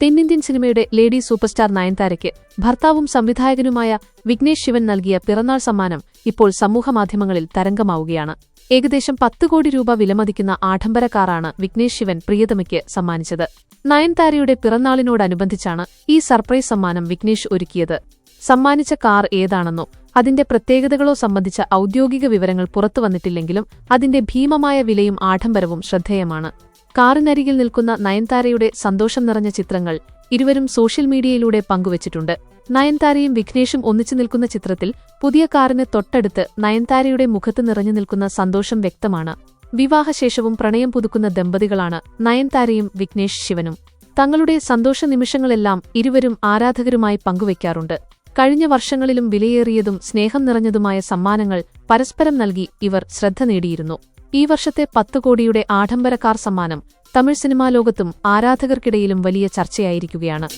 തെന്നിന്ത്യൻ സിനിമയുടെ lady superstar നയൻതാരയ്ക്ക് ഭർത്താവും സംവിധായകനുമായ വിഘ്നേഷ് ശിവൻ നൽകിയ പിറന്നാൾ സമ്മാനം ഇപ്പോൾ സമൂഹമാധ്യമങ്ങളിൽ തരംഗമാവുകയാണ്. ഏകദേശം പത്ത് കോടി രൂപ വിലമതിക്കുന്ന ആഡംബര കാറാണ് വിഘ്നേഷ് ശിവൻ പ്രിയതമയ്ക്ക് സമ്മാനിച്ചത്. നയൻതാരയുടെ പിറന്നാളിനോടനുബന്ധിച്ചാണ് ഈ സർപ്രൈസ് സമ്മാനം വിഘ്നേഷ് ഒരുക്കിയത്. സമ്മാനിച്ച കാർ ഏതാണെന്നോ അതിന്റെ പ്രത്യേകതകളോ സംബന്ധിച്ച ഔദ്യോഗിക വിവരങ്ങൾ പുറത്തുവന്നിട്ടില്ലെങ്കിലും അതിന്റെ ഭീമമായ വിലയും ആഡംബരവും ശ്രദ്ധേയമാണ്. കാറിനരികിൽ നിൽക്കുന്ന നയൻതാരയുടെ സന്തോഷം നിറഞ്ഞ ചിത്രങ്ങൾ ഇരുവരും സോഷ്യൽ മീഡിയയിലൂടെ പങ്കുവച്ചിട്ടുണ്ട്. നയൻതാരയും വിഘ്നേഷും ഒന്നിച്ചു നിൽക്കുന്ന ചിത്രത്തിൽ പുതിയ കാറിന് തൊട്ടടുത്ത് നയൻതാരയുടെ മുഖത്ത് നിറഞ്ഞു നിൽക്കുന്ന സന്തോഷം വ്യക്തമാണ്. വിവാഹശേഷവും പ്രണയം പുതുക്കുന്ന ദമ്പതികളാണ് നയൻതാരയും വിഘ്നേഷ് ശിവനും. തങ്ങളുടെ സന്തോഷ നിമിഷങ്ങളെല്ലാം ഇരുവരും ആരാധകരുമായി പങ്കുവയ്ക്കാറുണ്ട്. കഴിഞ്ഞ വർഷങ്ങളിലും വിലയേറിയതും സ്നേഹം നിറഞ്ഞതുമായ സമ്മാനങ്ങൾ പരസ്പരം നൽകി ഇവർ ശ്രദ്ധ നേടിയിരുന്നു. ഈ വർഷത്തെ പത്ത് കോടിയുടെ ആഡംബര കാർ സമ്മാനം തമിഴ് സിനിമാ ലോകത്തും ആരാധകർക്കിടയിലും വലിയ ചർച്ചയായിരിക്കുകയാണ്.